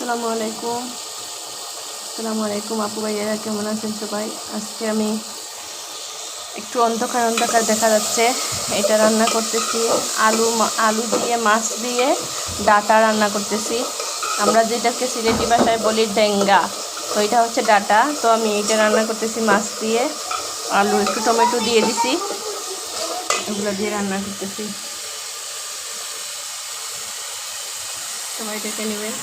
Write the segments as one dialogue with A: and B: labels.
A: আসসালামু আলাইকুম। আসসালামু আলাইকুম আপু ভাইয়েরা, কেমন আছেন সবাই? আজকে আমি একটু অন্ধকার অন্ধকার দেখা যাচ্ছে। এটা রান্না করতেছি, আলু আলু দিয়ে, মাছ দিয়ে ডাটা রান্না করতেছি। আমরা যেটাকে সিলেটি ভাষায় বলি ডেঙ্গা, তো এটা হচ্ছে ডাটা। তো আমি এটা রান্না করতেছি মাছ দিয়ে। আলু, একটু টমেটো দিয়ে দিছি। এগুলো দিয়ে রান্না করতেছি। সবাই দেখে নেবেন।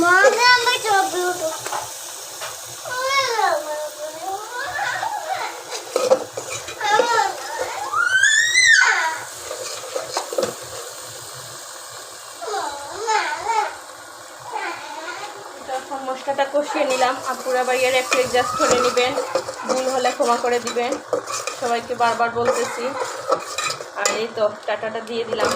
B: Mama, I'm going to build
A: a মশলাটা কষিয়ে নিলাম। আপুরা বাইয়ের একটু অ্যাডজাস্ট করে নেবেন। ভুল হলে ক্ষমা করে দিবেন। সবাইকে বারবার বলতেছি। আর এই তো, টাটাটা দিয়ে দিলাম।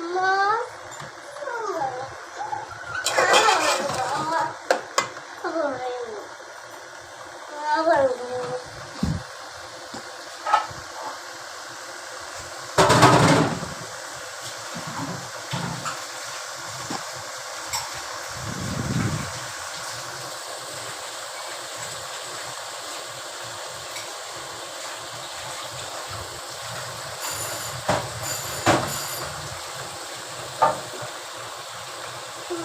A: Mom.